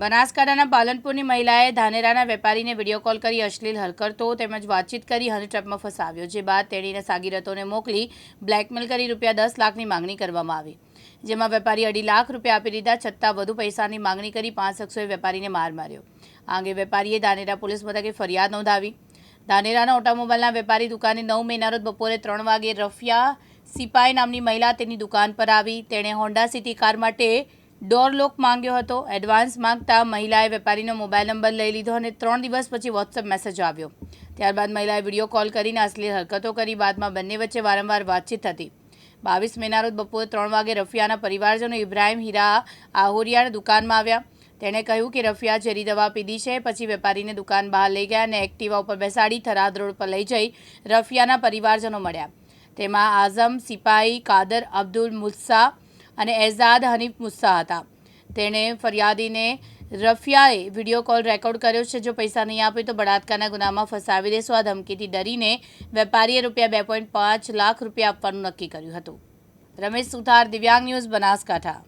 બનાસકાંઠાના પાલનપુરની મહિલાએ ધાનેરાના વેપારીને વીડિયો કોલ કરી અશ્લીલ હરકતો તેમજ વાતચીત કરી હનીટ્રેપમાં ફસાવ્યો, જે બાદ તેણીને સાગીરતોને મોકલી બ્લેકમેલ કરી રૂપિયા દસ લાખની માંગણી કરવામાં આવી. જેમાં વેપારી અઢી લાખ રૂપિયા આપી દીધા, છતાં વધુ પૈસાની માંગણી કરી પાંચ શખ્સોએ વેપારીને માર માર્યો. આ અંગે વેપારીએ ધાનેરા પોલીસ મથકે ફરિયાદ નોંધાવી. ધાનેરાના ઓટોમોબાઈલના વેપારી દુકાને નવ મહિના રોજ બપોરે ત્રણ વાગે રફિયા સિપાઈ નામની મહિલા તેની દુકાન પર આવી. તેણે હોન્ડા સિટી કાર માટે ડોર લોક માંગ્યો હતો. એડવાન્સ માંગતા મહિલાએ વેપારીનો મોબાઈલ નંબર લઈ લીધો અને ત્રણ દિવસ પછી વોટ્સએપ મેસેજ આવ્યો. ત્યારબાદ મહિલાએ વીડિયો કોલ કરીને અસલી હરકતો કરી. બાદમાં બંને વચ્ચે વારંવાર વાતચીત હતી. બાવીસ મેના રોજ બપોરે ત્રણ વાગે રફિયાના પરિવારજનો ઇબ્રાહિમ, હીરા, આહોરિયાના દુકાનમાં આવ્યા. તેણે કહ્યું કે રફિયા ઝેરી દવા પીધી છે. પછી વેપારીને દુકાન બહાર લઈ ગયા અને એક્ટિવા ઉપર બેસાડી થરાદ રોડ પર લઈ જઈ રફિયાના પરિવારજનો મળ્યા. તેમાં આઝમ, સિપાઈ, કાદર, અબ્દુલ, મુસ્સા અને એઝાદ હનીફ મુસ્સા હતા. તેણે ફરિયાદીને રફિયાએ વીડિયો કોલ રેકોર્ડ કર્યો છે, જો પૈસા નહીં આપે તો બળાત્કારના ગુનામાં ફસાવી દેશો. આ ધમકીથી ડરીને વેપારીએ રૂપિયા બે પોઈન્ટ પાંચ લાખ રૂપિયા આપવાનું નક્કી કર્યું હતું. રમેશ સુથાર, દિવ્યાંગ ન્યૂઝ બનાસકાંઠા.